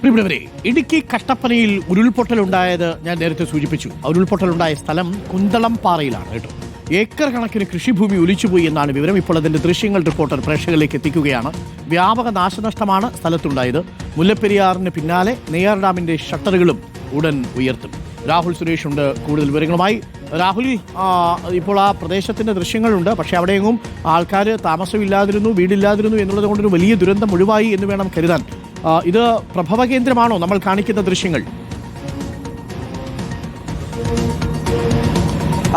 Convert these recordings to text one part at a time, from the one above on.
പ്രിയപ്പെട്ടവരെ ഇടുക്കി ഉരുൾപൊട്ടൽ ഉരുൾപൊട്ടലുണ്ടായത് ഞാൻ നേരത്തെ സൂചിപ്പിച്ചു. ആ ഉരുൾപൊട്ടലുണ്ടായ സ്ഥലം കുന്തളം പാറയിലാണ് കേട്ടോ. ഏക്കർ കണക്കിന് കൃഷിഭൂമി ഒലിച്ചുപോയി എന്നാണ് വിവരം. ഇപ്പോൾ അതിന്റെ ദൃശ്യങ്ങൾ റിപ്പോർട്ടർ പ്രേക്ഷകരിലേക്ക് എത്തിക്കുകയാണ്. വ്യാപക നാശനഷ്ടമാണ് സ്ഥലത്തുണ്ടായത്. മുല്ലപ്പെരിയാറിന് പിന്നാലെ നെയ്യാർ ഡാമിന്റെ ഷട്ടറുകളും ഉടൻ ഉയർത്തും. രാഹുൽ സുരേഷ് ഉണ്ട്. കൂടുതൽ വിവരങ്ങളുമായി രാഹുൽ ഇപ്പോൾ ആ പ്രദേശത്തിന്റെ ദൃശ്യങ്ങളുണ്ട്. പക്ഷെ അവിടെയെങ്ങും ആൾക്കാർ താമസമില്ലാതിരുന്നു വീടില്ലാതിരുന്നു എന്നുള്ളത് കൊണ്ടൊരു വലിയ ദുരന്തം ഒഴിവായി എന്ന് വേണം കരുതാൻ. ഇത് പ്രഭവ കേന്ദ്രമാണോ നമ്മൾ കാണിക്കുന്ന ദൃശ്യങ്ങൾ?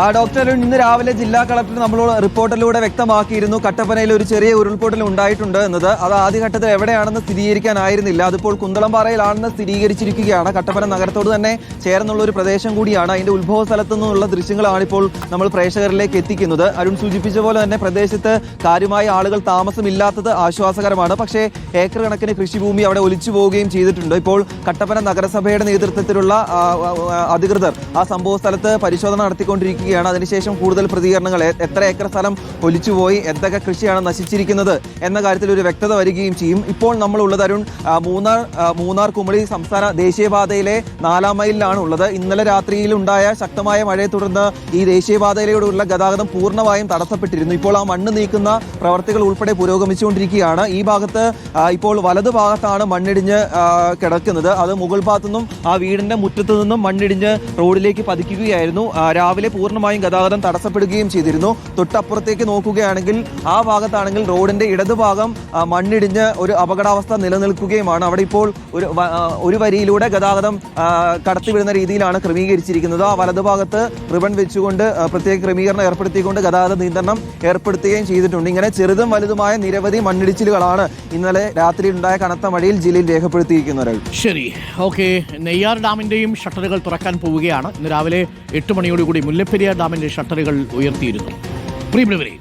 ആ ഡോക്ടർ അരുൺ ഇന്ന് രാവിലെ ജില്ലാ കളക്ടർ നമ്മളോട് റിപ്പോർട്ടിലൂടെ വ്യക്തമാക്കിയിരുന്നു. കട്ടപ്പനയിൽ ഒരു ചെറിയ ഉരുൾപൊട്ടൽ ഉണ്ടായിട്ടുണ്ട് എന്നത്. അത് ആദ്യഘട്ടത്തിൽ എവിടെയാണെന്ന് സ്ഥിരീകരിക്കാനായിരുന്നില്ല. അതിപ്പോൾ കുന്തളംപാറയിലാണെന്ന് സ്ഥിരീകരിച്ചിരിക്കുകയാണ്. കട്ടപ്പന നഗരത്തോട് തന്നെ ചേർന്നുള്ള ഒരു പ്രദേശം കൂടിയാണ്. അതിന്റെ ഉത്ഭവ സ്ഥലത്തു നിന്നുള്ള ദൃശ്യങ്ങളാണ് ഇപ്പോൾ നമ്മൾ പ്രേക്ഷകരിലേക്ക് എത്തിക്കുന്നത്. അരുൺ സൂചിപ്പിച്ച പോലെ തന്നെ പ്രദേശത്ത് കാര്യമായ ആളുകൾ താമസമില്ലാത്തത് ആശ്വാസകരമാണ്. പക്ഷേ ഏക്കർ കണക്കിന് കൃഷിഭൂമി അവിടെ ഒലിച്ചു പോവുകയും ചെയ്തിട്ടുണ്ട്. ഇപ്പോൾ കട്ടപ്പന നഗരസഭയുടെ നേതൃത്വത്തിലുള്ള അധികൃതർ ആ സംഭവ സ്ഥലത്ത് പരിശോധന നടത്തിക്കൊണ്ടിരിക്കുകയാണ് അതിനുശേഷം കൂടുതൽ പ്രതികരണങ്ങൾ എത്ര ഏക്കർ സ്ഥലം ഒലിച്ചുപോയി എന്തൊക്കെ കൃഷിയാണ് നശിച്ചിരിക്കുന്നത് എന്ന കാര്യത്തിൽ ഒരു വ്യക്തത വരികയും ചെയ്യും. ഇപ്പോൾ നമ്മൾ ഉള്ളത് അരുൺ മൂന്നാർ മൂന്നാർ കുമളി സംസ്ഥാന ദേശീയപാതയിലെ നാലാം മൈലിലാണ് ഉള്ളത്. ഇന്നലെ രാത്രിയിൽ ഉണ്ടായ ശക്തമായ മഴയെ തുടർന്ന് ഈ ദേശീയപാതയിലൂടെയുള്ള ഗതാഗതം പൂർണമായും തടസ്സപ്പെട്ടിരുന്നു. ഇപ്പോൾ ആ മണ്ണ് നീക്കുന്ന പ്രവർത്തികൾ ഉൾപ്പെടെ പുരോഗമിച്ചുകൊണ്ടിരിക്കുകയാണ്. ഈ ഭാഗത്ത് ഇപ്പോൾ വലതു ഭാഗത്താണ് മണ്ണിടിഞ്ഞ് കിടക്കുന്നത്. അത് മുകൾ ഭാഗത്തു നിന്നും ആ വീടിന്റെ മുറ്റത്തു നിന്നും മണ്ണിടിഞ്ഞ് റോഡിലേക്ക് പതിക്കുകയായിരുന്നു. രാവിലെ രാവിലെ പൂർണമായും ഗതാഗതം തടസ്സപ്പെടുകയും ചെയ്തിരുന്നു. തൊട്ടപ്പുറത്തേക്ക് നോക്കുകയാണെങ്കിൽ ആ ഭാഗത്താണെങ്കിൽ റോഡിന്റെ ഇടതുഭാഗം മണ്ണിടിഞ്ഞ് ഒരു അപകടാവസ്ഥ നിലനിൽക്കുകയുമാണ്. അവിടെ ഇപ്പോൾ ഒരു ഒരു വരിയിലൂടെ ഗതാഗതം കടത്തിവിടുന്ന രീതിയിലാണ് ക്രമീകരിച്ചിരിക്കുന്നത്. ആ വലതുഭാഗത്ത് റിബൺ വെച്ചുകൊണ്ട് പ്രത്യേക ക്രമീകരണം ഏർപ്പെടുത്തിക്കൊണ്ട് ഗതാഗത നിയന്ത്രണം ഏർപ്പെടുത്തുകയും ചെയ്തിട്ടുണ്ട്. ഇങ്ങനെ ചെറുതും വലുതുമായ നിരവധി മണ്ണിടിച്ചിലുകളാണ് ഇന്നലെ രാത്രി ഉണ്ടായ കനത്ത മഴയിൽ ജില്ലയിൽ രേഖപ്പെടുത്തിയിരിക്കുന്നത് ശരി ഓക്കെ. നെയ്യാർ ഡാമിന്റെയും ഷട്ടറുകൾ തുറക്കാൻ പോവുകയാണ്. ഇന്ന് രാവിലെ എട്ട് മണിയോടുകൂടി മുല്ലപ്പെരിയാർ ഡാമിന്റെ ഷട്ടറുകൾ ഉയർത്തിയിരുന്നു. പ്രിയപ്പെട്ടവരെ